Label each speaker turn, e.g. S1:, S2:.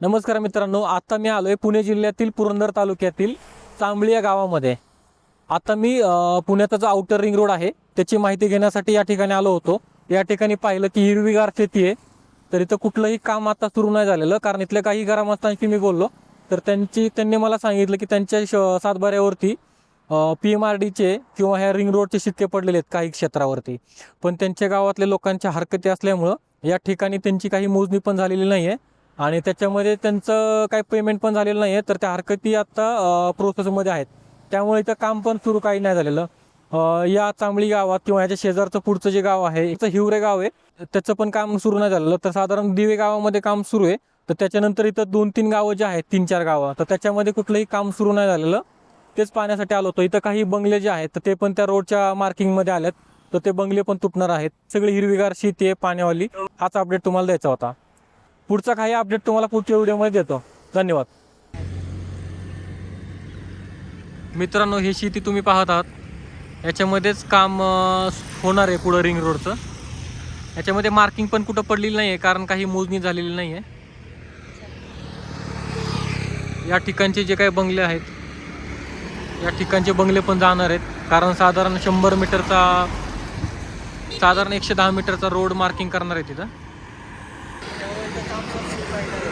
S1: नमस्कार मित्रांनो आता मी आलो आहे पुणे जिल्ह्यातील पुरंदर तालुक्यातील चांबळी या गावामध्ये. आता मी पुण्याचा जो आउटर रिंग रोड आहे त्याची माहिती घेण्यासाठी या ठिकाणी आलो होतो. या ठिकाणी पाहिलं की हिरवीगार शेती आहे. तर इथं कुठलंही काम आता सुरू नाही झालेलं कारण इथल्या काही ग्रामस्थांशी मी बोललो. तर त्यांची त्यांनी मला सांगितलं की त्यांच्या श- सातबाऱ्यावरती पी एम आर डीचे किंवा ह्या रिंग रोडचे शिक्के पडलेले आहेत काही क्षेत्रावरती. पण त्यांच्या गावातल्या लोकांच्या हरकती असल्यामुळं या ठिकाणी त्यांची काही मोजणी पण झालेली नाही आहे आणि त्याच्यामध्ये त्यांचं काही पेमेंट पण झालेलं नाही आहे तर त्या हरकती आता प्रोसेसमध्ये आहेत. त्यामुळे इथं काम पण सुरू काही नाही झालेलं. या चांबळी गावात किंवा याच्या शेजारचं पुढचं जे गाव आहे इथं हिवरे गाव आहे त्याचं पण काम सुरू नाही झालेलं. तर साधारण दिवे गावामध्ये काम सुरू आहे. तर त्याच्यानंतर इथं दोन तीन गावं जे आहेत तीन चार गावं तर त्याच्यामध्ये कुठलंही काम सुरू नाही झालेलं. तेच पाहण्यासाठी आलो होतो. इथं काही बंगले जे आहेत तर ते पण त्या रोडच्या मार्किंगमध्ये आलेत. तर ते बंगले पण तुटणार आहेत. सगळी हिरवीगार शेती आहे पाण्यावाली. हाच अपडेट तुम्हाला द्यायचा होता. पुढचा काही अपडेट तुम्हाला पुढच्या व्हिडिओमध्ये देतो. धन्यवाद. मित्रांनो ही शेती तुम्ही पाहत आहात. याच्यामध्येच काम होणार आहे पुढं रिंग रोडचं याच्यामध्ये मार्किंग पण कुठं पडलेली नाही आहे कारण काही मोजणी झालेली नाही आहे या ठिकाणचे जे काही बंगले आहेत या ठिकाणचे बंगले पण जाणार आहेत. कारण साधारण शंभर मीटरचा साधारण एकशे दहा मीटरचा रोड मार्किंग करणार आहे तिथं. すごいね。